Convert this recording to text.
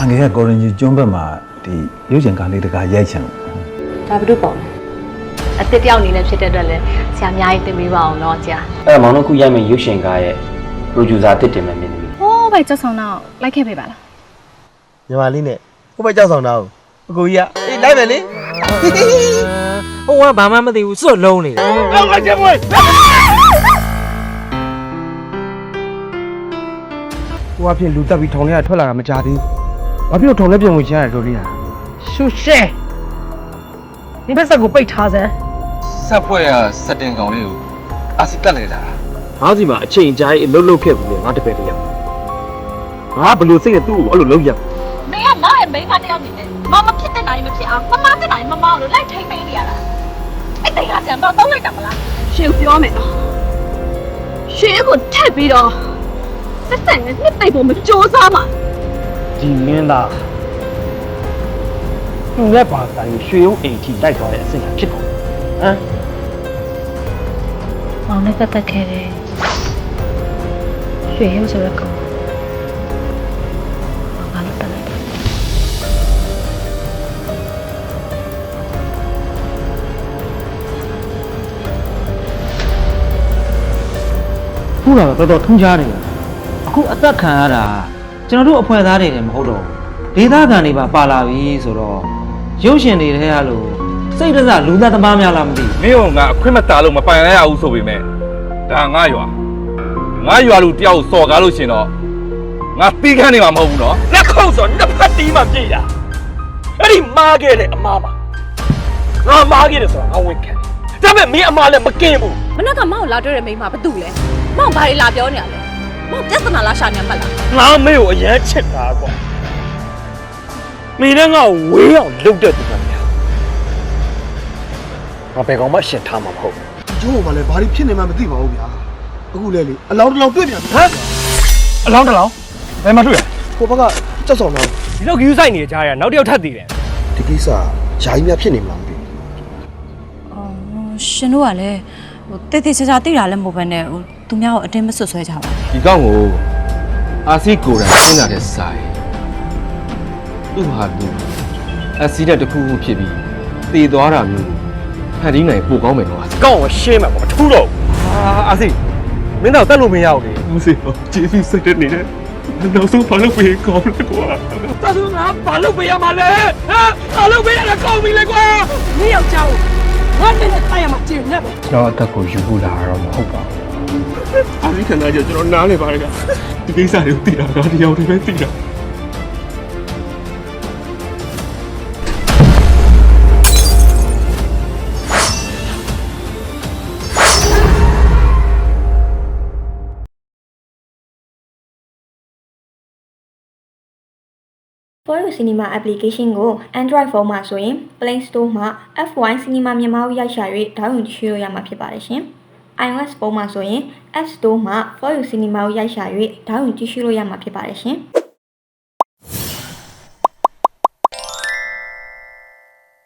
အငယ်ကကော်ရင်ဂျီကျွန်းဘက်မှာဒီရုပ်ရှင်ကားလေးတကားရိုက်ချင်လို့ ဒါဘု து ပုံလဲအစ်စ်တယောက်အနေနဲ့ဖြစ်တဲ့အတွက်လည်းဆရာအများကြီးသင်ပေးပါအောင်เนาะဆရာ အဲ့ဒါမောင်တို့ခုရိုက်မယ့်ရုပ်ရှင်ကားရဲ့ producer တစ်တင်မဲ့မင်းသမီး ဟိုးပဲကြောက်ဆောင်တော့လိုက်ခဲ့ပေးပါလား ညီမလေးနဲ့ဟိုဘက်ကြောက်ဆောင်တာကိုအကိုကြီးကအေးလိုက်မယ်လေ ဟိုကဘာမှမသိဘူးစွတ်လုံးနေတယ် လောက်ပါချက်မွေး ဟိုအဖြစ်လူတက်ပြီးထောင်ထဲကထွက်လာတာမကြသေးဘူး ဘာဖြစ်လို့ထောင်ထဲပြန်ဝင်ချင်ရလဲတို့လေးဟာရှုရှဲဒီဘက်ဆက်ကိုပိတ်ထားစမ်းဆက်ဖွဲ့ရစက်တင်ကောင်လေးကိုအာစီတက်နေတာငါးစီမှာအချိန်ကြာကြီးအလုပ်လုပ်ခဲ့ဘူးလေငါတပည့်တယောက်ငါဘယ်လိုစိတ်နဲ့သူ့ကိုအဲ့လိုလုပ်ရမင်းကငါ့ရဲ့မိန်းမတစ်ယောက်နေတယ်မမဖြစ်တဲ့နိုင်မဖြစ်အောင်မမတဲ့နိုင်မမလို့လိုက်ထိမ့်ပေးနေရတာအဲ့တိတ်ကကြံတော့တော့လိုက်တာမလားရှင်ပြောမယ်နော်ရှင်ကိုထက်ပြီးတော့သက်သက်နဲ့နှစ်သိမ့်ဖို့မကြိုးစားပါ ဒီမင်းသားသူလည်းပါတိုင်းရွှေရုံးအိမ်ကြီးလိုက်သွားတဲ့အစိတ်ဖြစ်ကုန်ဟမ်မောင်နဲ့ပတ်သက်ခဲ့တယ်ရွှေရုပ်ဆိုတဲ့ကောင်ဘာလို့တက်လိုက်တာခုတော့တော်တော်ထူးခြားနေတယ်အခုအသက်ခံရတာ ကျွန်တော်တို့အဖွဲ့သားတွေလည်းမဟုတ်တော့ဘူးဒေသခံတွေပါပါလာပြီဆိုတော့ရုပ်ရှင်တွေထဲကလို့စိတ်တစလူသက်သမားများလားမသိဘူးမင်းကငါအခွင့်မတာလို့မပိုင်ရရဘူးဆိုပေမဲ့ဒါငါရွာငါရွာလူတယောက်စော်ကားလို့ရှင်တော့ငါတီးခန့်နေမှာမဟုတ်ဘူးနော်လက်ခုပ်ဆိုနှစ်ဖက်တီးမှပြည့်တာအဲ့ဒီမားခဲ့တဲ့အမားပါငါမားခဲ့တယ်ဆိုတာငါဝင်ခံတယ်ဒါပေမဲ့မင်းအမားလည်းမကင်းဘူးမနက်ကမောင်လာတွေ့တဲ့မိန်းမဘာတူလဲမောင်ဘာတွေလာပြောနေရလဲ မောင်ပြဿနာလာရှာနေမှတ်လားငါမေကိုအရန်ချစ်တာကွာမင်းနဲ့ငါ့ကိုဝေးအောင်လုပ်တဲ့သူကများငါဘယ်ကောင်မှရှင်းထားမှာမဟုတ်ဘူးကျိုးကလည်းဘာလို့ဖြစ်နေမှမသိပါဘူးဗျာအခုလဲလေအလောင်းတစ်လောင်းတွေ့ပြန်ပြီဟမ်အလောင်းတလောင်းဘယ်မှာတွေ့ရဟိုဘက်ကကြောက်ဆောင်တာဒီလောက်ကြီးဆိုင်နေကြရနောက်တစ်ယောက်ထပ်တည်တယ်ဒီကိစ္စယာယီများဖြစ်နေမလားမသိဘူးအော်ရှင်တို့ကလည်းဟိုတိတ်တိတ်ချာချာသိတာလည်းမဟုတ်ဘဲနဲ့ဟို သူများကိုအတင်းမဆွတ်ဆွဲကြပါဘူးဒီကောင်ကိုအာစီကိုယ်တိုင်ရှင်းလာတဲ့စာရယ်သူ့ဟာသူအက်ဆီဒန့်တစ်ခုခုဖြစ်ပြီးတည်သွားတာမျိုးဖန်တီးနိုင်ပိုကောင်းမယ်နော်အာစီကောင်းကိုရှင်းမှာပေါ့မထူးတော့ဘူးအာအာစီမင်းတော့တက်လို့မရဘူးလေဦးစေကျေးဇူးစိတ်တဲ့နေနဲ့နောက်ဆုံးဘာလို့ပြေကောင်းလဲကွာတဆူငါဘာလုပ်ပေးရမှာလဲဟမ်ဘာလုပ်ပေးရတာကောင်းပြီလေကွာမင်းယောက်ျားကိုငါနဲ့တိုင်ရမှာကျင်းနေပါကျွန်တော်အသက်ကိုယူဖို့လာတော့မဟုတ်ပါဘူး အာရီခန္ဓာကျကျွန်တော်နားလေပါရကဒီကိစ္စတွေကိုသိတာငါတယောက်တည်းပဲသိတာ For You Cinema application ကို Android phone မှာဆိုရင် Play Store မှာ F1 Cinema မြန်မာကိုရိုက်ရှာ၍ဒေါင်းလုဒ်ချိုးလို့ရမှာဖြစ်ပါတယ်ရှင်။ iOS ဖုန်းမှာဆိုရင် App Store မှာ For You Cinema ကိုရိုက်ရှာ၍ဒေါင်းလုဒ်ကြည့်ရှုလို့ရမှာဖြစ်ပါတယ်ရှင်။